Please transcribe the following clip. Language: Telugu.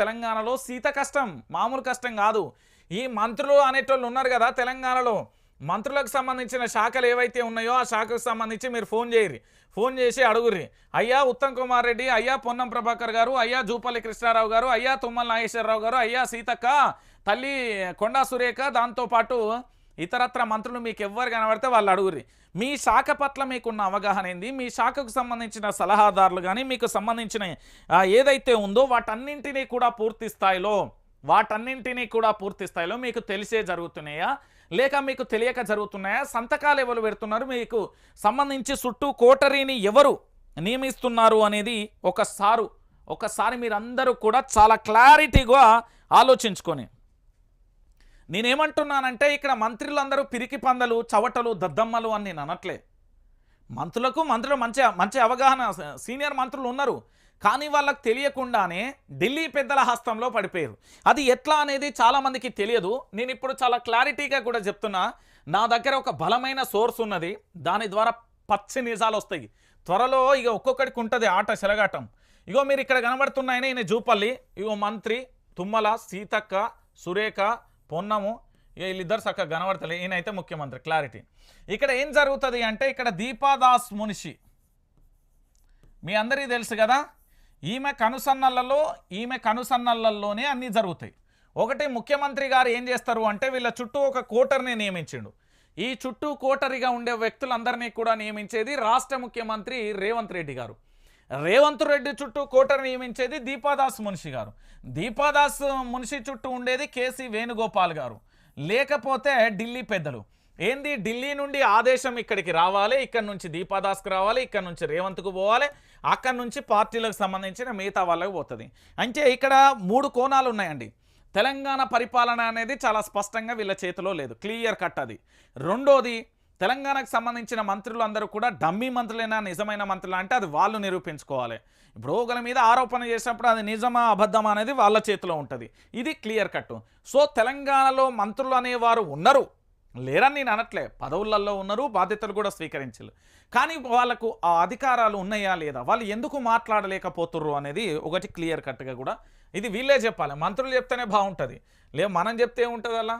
తెలంగాణలో సీత కష్టం మామూలు కష్టం కాదు. ఈ మంత్రులు అనేటోళ్ళు ఉన్నారు కదా తెలంగాణలో. మంత్రులకు సంబంధించిన శాఖలు ఏవైతే ఉన్నాయో ఆ శాఖకు సంబంధించి మీరు ఫోన్ చేయరి ఫోన్ చేసి అడుగుర్రి. అయ్యా ఉత్తమ్ కుమార్ రెడ్డి అయ్యా పొన్నం ప్రభాకర్ గారు అయ్యా జూపల్లి కృష్ణారావు గారు అయ్యా తుమ్మల నాగేశ్వరరావు గారు అయ్యా సీతక్క తల్లి కొండా సురేఖ దాంతోపాటు ఇతరత్ర మంత్రులు మీకు ఎవ్వరు కనబడితే వాళ్ళు అడుగురి మీ శాఖ పట్ల మీకున్న అవగాహన ఏంది? మీ శాఖకు సంబంధించిన సలహాదారులు కానీ మీకు సంబంధించిన ఏదైతే ఉందో వాటన్నింటినీ కూడా పూర్తి స్థాయిలో వాటన్నింటినీ కూడా పూర్తి స్థాయిలో మీకు తెలిసే జరుగుతున్నాయా? లేక మీకు తెలియక జరుగుతున్నాయా? సంతకాలు ఎవరు పెడుతున్నారు? మీకు సంబంధించి చుట్టూ కోటరీని ఎవరు నియమిస్తున్నారు అనేది ఒకసారు ఒకసారి మీరందరూ కూడా చాలా క్లారిటీగా ఆలోచించుకొని నేనేమంటున్నానంటే ఇక్కడ మంత్రులందరూ పిరికి పందలు చవటలు దద్దమ్మలు అని నేను అనట్లే. మంత్రులకు మంత్రులు మంచి మంచి అవగాహన సీనియర్ మంత్రులు ఉన్నారు. కానీ వాళ్ళకు తెలియకుండానే ఢిల్లీ పెద్దల హస్తంలో పడిపోయారు. అది ఎట్లా అనేది చాలామందికి తెలియదు. నేను ఇప్పుడు చాలా క్లారిటీగా కూడా చెప్తున్నా. నా దగ్గర ఒక బలమైన సోర్స్ ఉన్నది. దాని ద్వారా పచ్చి నిజాలు వస్తాయి. త్వరలో ఇక ఒక్కొక్కడికి ఉంటుంది ఆట చెలగాటం ఇగో మీరు ఇక్కడ కనబడుతున్నాయని ఈయన జూపల్లి ఇగో మంత్రి తుమ్మల సీతక్క సురేఖ పొన్నము. ఇక వీళ్ళిద్దరు చక్కగా కనబడతలే ఈయన అయితే ముఖ్యమంత్రి. క్లారిటీ ఇక్కడ ఏం జరుగుతుంది అంటే ఇక్కడ దీపాదాస్ మునిషి. మీ అందరికీ తెలుసు కదా ఈమె కనుసన్నలలో ఈమె కనుసన్నలలోనే అన్నీ జరుగుతాయి. ఒకటి ముఖ్యమంత్రి గారు ఏం చేస్తారు అంటే వీళ్ళ చుట్టూ ఒక కోటర్ని నియమించిండు. ఈ చుట్టూ కోటరిగా ఉండే వ్యక్తులందరినీ కూడా నియమించేది రాష్ట్ర ముఖ్యమంత్రి రేవంత్ రెడ్డి గారు. రేవంత్ రెడ్డి చుట్టూ కోటరు నియమించేది దీపాదాస్ మున్షి గారు. దీపాదాస్ మున్షి చుట్టూ ఉండేది కేసీ వేణుగోపాల్ గారు. లేకపోతే ఢిల్లీ పెద్దలు. ఏంది? ఢిల్లీ నుండి ఆదేశం ఇక్కడికి రావాలి ఇక్కడ నుంచి దీపాదాస్కి రావాలి ఇక్కడ నుంచి రేవంత్కు పోవాలి అక్కడ నుంచి పార్టీలకు సంబంధించిన మిగతా వాళ్ళకి పోతుంది. అంటే ఇక్కడ మూడు కోణాలు ఉన్నాయండి. తెలంగాణ పరిపాలన అనేది చాలా స్పష్టంగా వీళ్ళ చేతిలో లేదు. క్లియర్ కట్ అది. రెండోది తెలంగాణకు సంబంధించిన మంత్రులు అందరూ కూడా డమ్మీ మంత్రులైనా నిజమైన మంత్రులు అంటే అది వాళ్ళు నిరూపించుకోవాలి. ఇప్పుడు ఒకరి మీద ఆరోపణ చేసినప్పుడు అది నిజమా అబద్ధమా అనేది వాళ్ళ చేతిలో ఉంటుంది. ఇది క్లియర్ కట్ సో తెలంగాణలో మంత్రులు అనేవారు ఉన్నారు. లేరని నేను అనట్లే. పదవులలో ఉన్నారు బాధ్యతలు కూడా స్వీకరించలేదు కానీ వాళ్ళకు ఆ అధికారాలు ఉన్నాయా లేదా? వాళ్ళు ఎందుకు మాట్లాడలేకపోతుర్రు అనేది ఒకటి క్లియర్ కట్గా కూడా ఇది వీళ్ళే చెప్పాలి. మంత్రులు చెప్తేనే బాగుంటుంది. లే మనం చెప్తే ఏముంటుంది అలా